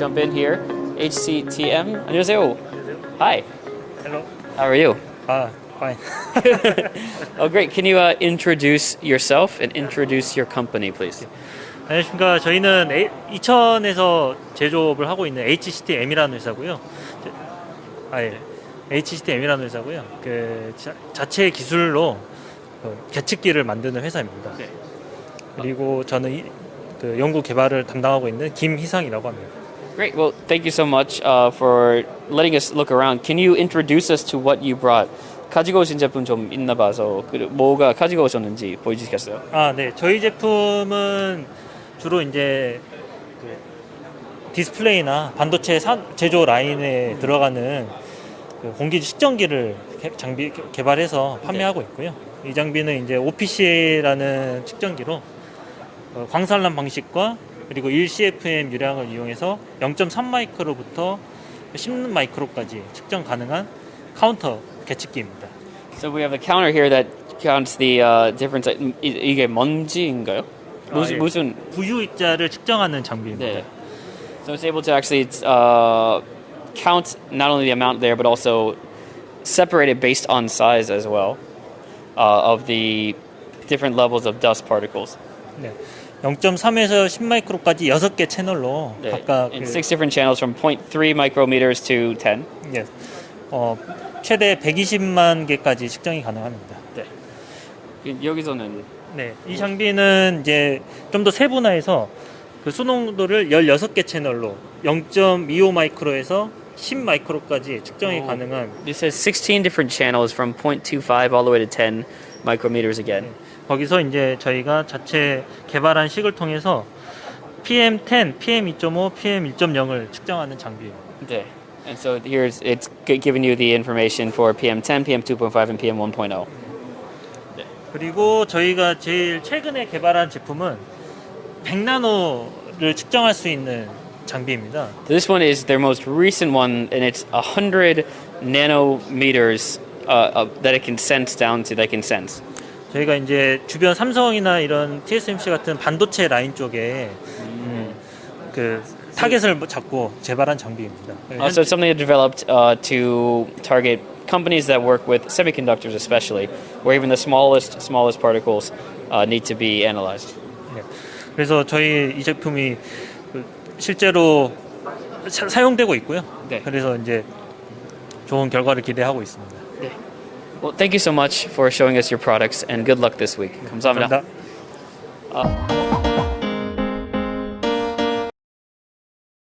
Kevin here, HCTM. 안녕하세요. Hi. Hello. How are you? Ah, fine. Oh, great. Can you uh, introduce yourself and introduce your company, please? 안녕하십니까. 저희는 A- 이천에서 제조업을 하고 있는 HCTM이라는 회사고요. 저- 아 예. HCTM이라는 회사고요. 그 자, 자체 기술로 그 계측기를 만드는 회사입니다. 네. 그리고 저는 이, 그 연구 개발을 담당하고 있는 김희상이라고 합니다. Great. Well, thank you so much uh, for letting us look around. Can you introduce us to what you brought? 가지고 오신 제품 좀 있나 봐서 그 뭐가 가지고 오셨는지 보여주시겠어요? 아, 네. 저희 제품은 주로 이제 그 디스플레이나 반도체 산- 제조 라인에 들어가는 그 공기 측정기를 개- 장비 개- 개발해서 판매하고 있고요. 이 장비는 이제 OPC라는 측정기로 어, 광산란 방식과 그리고 1CFM 유량을 이용해서 0.3 마이크로부터 10 마이크로까지 측정 가능한 카운터 계측기입니다. So we have a counter here that counts the uh, difference. 이- 이게 먼지인가요? 아, 무슨 예. 무슨 부유 입자를 측정하는 장비입니다. 네. So it's able to actually uh, count not only the amount there, but also separate it based on size as well uh, of the different levels of dust particles. 네. 0.3에서 10 마이크로까지 6개 채널로 네. 각각 그, six different channels from 0.3 micrometers to 10. 예. 어, 최대 120만 개까지 측정이 가능합니다. 여기서는 네. 이 장비는 이제 좀 더 세분화해서 그 수농도를 16개 채널로 0.25 마이크로에서 10 마이크로까지 측정이 오. 가능한 this has 16 different channels from 0.25 all the way to 10 micrometers again. 거기서 이제 저희가 자체 개발한 식을 통해서 PM10, PM2.5, PM1.0을 측정하는 장비예요. 네. And so here's it's giving you the information for PM10, PM2.5, and PM1.0. 그리고 저희가 제일 최근에 개발한 제품은 100나노를 측정할 수 있는 장비입니다. This one is their most recent one, and it's 100 nanometers uh, uh, that it can sense down to. They can sense. 저희가 이제 주변 삼성이나 이런 TSMC 같은 반도체 라인 쪽에 음, 그 타겟을 잡고 개발한 장비입니다. Uh, so it's something developed uh, to target companies that work with semiconductors, especially, where even the smallest smallest particles uh, need to be analyzed. 네. 그래서 저희 이 제품이 그 실제로 사, 사용되고 있고요. 네. 그래서 이제 좋은 결과를 기대하고 있습니다. Well, thank you so much for showing us your products, and good luck this week. 감사합니다. 감사합니다.